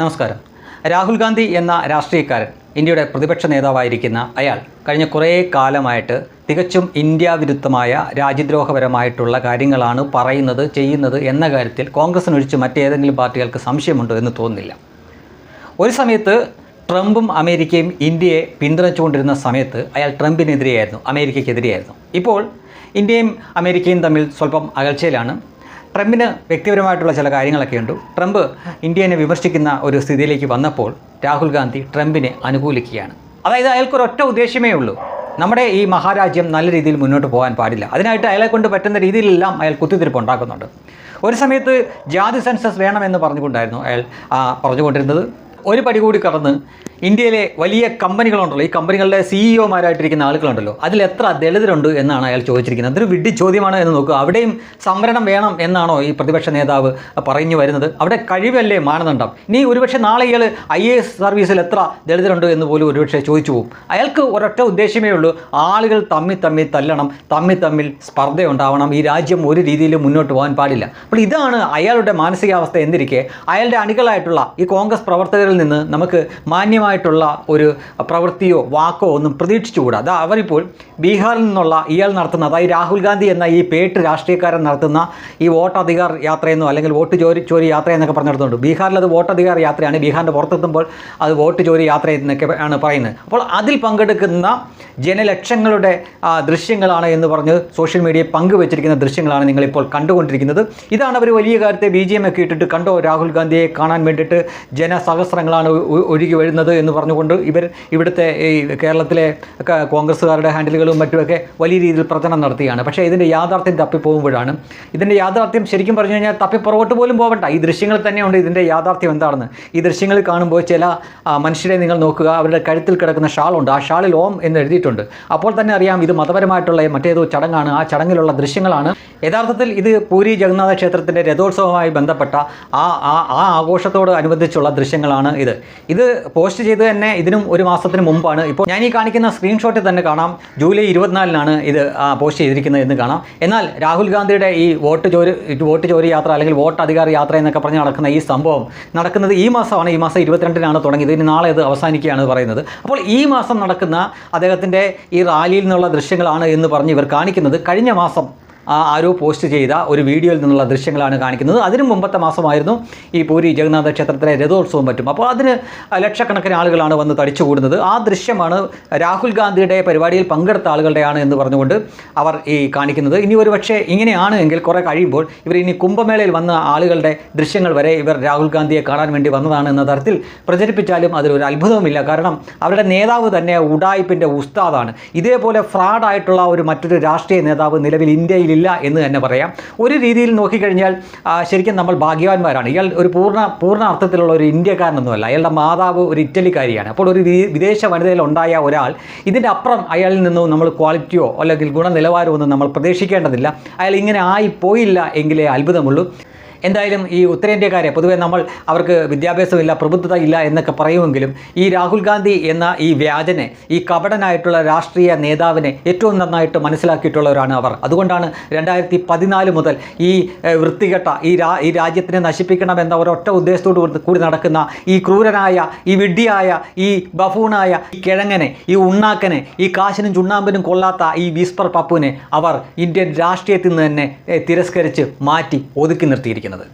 നമസ്കാരം. രാഹുൽ ഗാന്ധി എന്ന രാഷ്ട്രീയക്കാരൻ ഇന്ത്യയുടെ പ്രതിപക്ഷ നേതാവായിരിക്കുന്ന അയാൾ കഴിഞ്ഞ കുറേ കാലമായിട്ട് തികച്ചും ഇന്ത്യ വിരുദ്ധമായ രാജ്യദ്രോഹപരമായിട്ടുള്ള കാര്യങ്ങളാണ് പറയുന്നത് ചെയ്യുന്നത് എന്ന കാര്യത്തിൽ കോൺഗ്രസിനൊഴിച്ച് മറ്റേതെങ്കിലും പാർട്ടികൾക്ക് സംശയമുണ്ടോ എന്ന് തോന്നുന്നില്ല. ഒരു സമയത്ത് ട്രംപും അമേരിക്കയും ഇന്ത്യയെ പിന്തുണച്ചുകൊണ്ടിരുന്ന സമയത്ത് അയാൾ ട്രംപിനെതിരെയായിരുന്നു അമേരിക്കയ്ക്കെതിരെയായിരുന്നു. ഇപ്പോൾ ഇന്ത്യയും അമേരിക്കയും തമ്മിൽ സ്വല്പം അകൽച്ചയിലാണ്. ട്രംപിന് വ്യക്തിപരമായിട്ടുള്ള ചില കാര്യങ്ങളൊക്കെ ഉണ്ട്. ട്രംപ് ഇന്ത്യനെ വിമർശിക്കുന്ന ഒരു സ്ഥിതിയിലേക്ക് വന്നപ്പോൾ രാഹുൽ ഗാന്ധി ട്രംപിനെ അനുകൂലിക്കുകയാണ്. അതായത് അയാൾക്കൊരൊറ്റ ഉദ്ദേശമേ ഉള്ളൂ. നമ്മുടെ ഈ മഹാരാജ്യം നല്ല രീതിയിൽ മുന്നോട്ട് പോകാൻ പാടില്ല. അതിനായിട്ട് അയാളെ കൊണ്ട് പറ്റുന്ന രീതിയിലെല്ലാം അയാൾ കുത്തിത്തിരിപ്പ് ഉണ്ടാക്കുന്നുണ്ട്. ഒരു സമയത്ത് ജാതി സെൻസസ് വേണമെന്ന് പറഞ്ഞുകൊണ്ടായിരുന്നു അയാൾ പറഞ്ഞുകൊണ്ടിരുന്നത്. ഒരു പടി കൂടി കടന്ന് ഇന്ത്യയിലെ വലിയ കമ്പനികളുണ്ടല്ലോ. ഈ കമ്പനികളുടെ സിഇഒമാരായിട്ടിരിക്കുന്ന ആളുകളുണ്ടല്ലോ. അതിൽ എത്ര ദളിതരുണ്ട് എന്നാണ് അയാൾ ചോദിച്ചിരിക്കുന്നത്. അതൊരു വിഡ്ഢി ചോദ്യമാണ് എന്ന് നോക്കുക. അവിടെയും സംവരണം വേണം എന്നാണോ ഈ പ്രതിപക്ഷ നേതാവ് പറഞ്ഞു വരുന്നത്? അവിടെ കഴിവല്ലേ മാനദണ്ഡം? ഇനി ഒരുപക്ഷെ നാളെ ഇയാൾ ഐ എ എസ് സർവീസിൽ എത്ര ദളിതരുണ്ട് എന്ന് പോലും ഒരുപക്ഷെ ചോദിച്ചു പോകും. അയാൾക്ക് ഒരൊറ്റ ഉദ്ദേശമേ ഉള്ളൂ. ആളുകൾ തമ്മിൽ തമ്മിൽ തല്ലണം തമ്മിൽ തമ്മിൽ സ്പർദ്ധ ഉണ്ടാവണം ഈ രാജ്യം ഒരു രീതിയിലും മുന്നോട്ട് പോകാൻ പാടില്ല. അപ്പോൾ ഇതാണ് അയാളുടെ മാനസികാവസ്ഥ എന്നിരിക്കെ അയാളുടെ അണികളായിട്ടുള്ള ഈ കോൺഗ്രസ് പ്രവർത്തകരിൽ നിന്ന് നമുക്ക് മാന്യമായിട്ടുള്ള ഒരു പ്രവൃത്തിയോ വാക്കോ ഒന്നും പ്രതീക്ഷിച്ചുകൂടാ. അത് അവരിപ്പോൾ ബീഹാറിൽ നിന്നുള്ള ഇയാൾ നടത്തുന്ന അതായത് രാഹുൽ ഗാന്ധി എന്ന ഈ പേട്ട് രാഷ്ട്രീയക്കാരൻ നടത്തുന്ന ഈ വോട്ടധികാർ യാത്രയെന്നോ അല്ലെങ്കിൽ വോട്ട് ചോരി ചോരി യാത്ര എന്നൊക്കെ പറഞ്ഞു നടത്തുന്നുണ്ട് ബീഹാറിൽ അത് വോട്ടധികാർ യാത്രയാണ്. ബീഹാറിന്റെ പുറത്തെത്തുമ്പോൾ അത് വോട്ട് ചോരി യാത്ര എന്നൊക്കെ ആണ് പറയുന്നത്. അപ്പോൾ അതിൽ പങ്കെടുക്കുന്ന ജനലക്ഷങ്ങളുടെ ദൃശ്യങ്ങളാണ് എന്ന് പറഞ്ഞ് സോഷ്യൽ മീഡിയയിൽ പങ്കുവച്ചിരിക്കുന്ന ദൃശ്യങ്ങളാണ് നിങ്ങളിപ്പോൾ കണ്ടുകൊണ്ടിരിക്കുന്നത്. ഇതാണ് അവർ വലിയ കാര്യത്തെ ബി ജി എം ഒക്കെ ഇട്ടിട്ട് കണ്ടോ? രാഹുൽ ഗാന്ധിയെ കാണാൻ വേണ്ടിയിട്ട് ജനസഹസ്രങ്ങളാണ് ഒഴുകി വരുന്നത് എന്ന് പറഞ്ഞുകൊണ്ട് ഇവർ ഇവിടുത്തെ ഈ കേരളത്തിലെ കോൺഗ്രസ്സുകാരുടെ ഹാൻഡിലുകളും മറ്റുമൊക്കെ വലിയ രീതിയിൽ പ്രചരണം നടത്തുകയാണ് പക്ഷേ ഇതിന്റെ യാഥാർത്ഥ്യം തപ്പിപ്പോകുമ്പോഴാണ്. ഇതിന്റെ യാഥാർത്ഥ്യം ശരിക്കും പറഞ്ഞു കഴിഞ്ഞാൽ തപ്പി പുറകോട്ട് പോലും പോകണ്ട ഈ ദൃശ്യങ്ങൾ തന്നെയുണ്ട് ഇതിന്റെ യാഥാർത്ഥ്യം എന്താണെന്ന്. ഈ ദൃശ്യങ്ങൾ കാണുമ്പോൾ ചില മനുഷ്യരെ നിങ്ങൾ നോക്കുക അവരുടെ കഴുത്തിൽ കിടക്കുന്ന ഷാളുണ്ട്. ആ ഷാളിൽ ഓം എന്ന് എഴുതിയിട്ടുണ്ട്. അപ്പോൾ തന്നെ അറിയാം ഇത് മതപരമായിട്ടുള്ള മറ്റേതോ ചടങ്ങാണ്. ആ ചടങ്ങിലുള്ള ദൃശ്യങ്ങളാണ്. യഥാർത്ഥത്തിൽ ഇത് പൂരി ജഗന്നാഥ ക്ഷേത്രത്തിന്റെ രഥോത്സവവുമായി ബന്ധപ്പെട്ട ആ ആ ആഘോഷത്തോട് അനുബന്ധിച്ചുള്ള ദൃശ്യങ്ങളാണ് ഇത്. ഇത് പോസ്റ്റ് ചെയ്ത് തന്നെ ഇതിനും ഒരു മാസത്തിന് മുമ്പാണ്. ഇപ്പോൾ ഞാൻ ഈ കാണിക്കുന്ന സ്ക്രീൻഷോട്ടിൽ തന്നെ കാണാം. ജൂലൈ ഇരുപത്തിനാലിനാണ് ഇത് പോസ്റ്റ് ചെയ്തിരിക്കുന്നത് എന്ന് കാണാം. എന്നാൽ രാഹുൽ ഗാന്ധിയുടെ ഈ വോട്ട് ചോരി വോട്ട് ചോരി യാത്ര അല്ലെങ്കിൽ വോട്ട് അധികാര യാത്ര എന്നൊക്കെ പറഞ്ഞ് നടക്കുന്ന ഈ സംഭവം നടക്കുന്നത് ഈ മാസമാണ്. ഈ മാസം ഇരുപത്തിരണ്ടിനാണ് തുടങ്ങിയത്. ഇനി നാളെ ഇത് അവസാനിക്കുകയാണ് പറയുന്നത്. അപ്പോൾ ഈ മാസം നടക്കുന്ന അദ്ദേഹത്തിന്റെ ഈ റാലിയിൽ നിന്നുള്ള ദൃശ്യങ്ങളാണ് എന്ന് പറഞ്ഞ് ഇവർ കാണിക്കുന്നത്. കഴിഞ്ഞ മാസം ആരോ പോസ്റ്റ് ചെയ്ത ഒരു വീഡിയോയിൽ നിന്നുള്ള ദൃശ്യങ്ങളാണ് കാണിക്കുന്നത്. അതിനു മുമ്പത്തെ മാസമായിരുന്നു ഈ പൂരി ജഗന്നാഥ ക്ഷേത്രത്തിലെ രഥോത്സവം പറ്റും. അപ്പോൾ അതിന് ലക്ഷക്കണക്കിന് ആളുകളാണ് വന്ന് തടിച്ചു കൂടുന്നത് ആ ദൃശ്യമാണ് രാഹുൽ ഗാന്ധിയുടെ പരിപാടിയിൽ പങ്കെടുത്ത ആളുകളുടെയാണ് എന്ന് പറഞ്ഞുകൊണ്ട് അവർ ഈ കാണിക്കുന്നത്. ഇനി ഒരു പക്ഷേ ഇങ്ങനെയാണ് എങ്കിൽ കുറേ കഴിയുമ്പോൾ ഇവർ ഇനി കുംഭമേളയിൽ വന്ന ആളുകളുടെ ദൃശ്യങ്ങൾ വരെ ഇവർ രാഹുൽ ഗാന്ധിയെ കാണാൻ വേണ്ടി വന്നതാണ് എന്ന തരത്തിൽ പ്രചരിപ്പിച്ചാലും അതിലൊരു അത്ഭുതവുമില്ല. കാരണം അവരുടെ നേതാവ് തന്നെ ഉഡായിപ്പിന്റെ ഉസ്താദാണ്. ഇതേപോലെ ഫ്രോഡായിട്ടുള്ള ഒരു മറ്റൊരു രാഷ്ട്രീയ നേതാവ് നിലവിൽ ഇന്ത്യയിലില്ല എന്ന് തന്നെ പറയാം. ഒരു രീതിയിൽ നോക്കിക്കഴിഞ്ഞാൽ ശരിക്കും നമ്മൾ ഭാഗ്യവാന്മാരാണ്. ഇയാൾ ഒരു പൂർണ പൂർണ അർത്ഥത്തിലുള്ള ഒരു ഇന്ത്യക്കാരനൊന്നുമല്ല. അയാളുടെ മാതാവ് ഒരു ഇറ്റലിക്കാരിയാണ്. അപ്പോൾ ഒരു വിദേശ വനിതയിൽ ഉണ്ടായ ഒരാൾ ഇതിന്റെ അപ്പുറം അയാളിൽ നിന്നും നമ്മൾ ക്വാളിറ്റിയോ അല്ലെങ്കിൽ ഗുണനിലവാരമോ ഒന്നും നമ്മൾ പ്രതീക്ഷിക്കേണ്ടതില്ല. അയാൾ ഇങ്ങനെ ആയി പോയില്ല എങ്കിലേ അത്ഭുതമുള്ളൂ. എന്തായാലും ഈ ഉത്തരേന്ത്യക്കാരെ പൊതുവേ നമ്മൾ അവർക്ക് വിദ്യാഭ്യാസമില്ല പ്രബുദ്ധത ഇല്ല എന്നൊക്കെ പറയുമെങ്കിലും ഈ രാഹുൽ ഗാന്ധി എന്ന ഈ വ്യാജനെ ഈ കപടനായിട്ടുള്ള രാഷ്ട്രീയ നേതാവിനെ ഏറ്റവും നന്നായിട്ട് മനസ്സിലാക്കിയിട്ടുള്ളവരാണ് അവർ. അതുകൊണ്ടാണ് രണ്ടായിരത്തി പതിനാല് മുതൽ ഈ വൃത്തികെട്ട ഈ രാ ഈ രാജ്യത്തിനെ നശിപ്പിക്കണമെന്ന ഒരൊറ്റ ഉദ്ദേശത്തോട് കൂടി- നടക്കുന്ന ഈ ക്രൂരനായ ഈ വിഡ്ഢിയായ ഈ ബഫൂണായ ഈ കിഴങ്ങനെ ഈ ഉണ്ണാക്കനെ ഈ കാശിനും ചുണ്ണാമ്പിനും കൊള്ളാത്ത ഈ വിസ്പർ പപ്പുവിനെ അവർ ഇന്ത്യൻ രാഷ്ട്രീയത്തിൽ നിന്ന് തന്നെ തിരസ്കരിച്ച് മാറ്റി ഒതുക്കി നിർത്തിയിരിക്കുന്നത്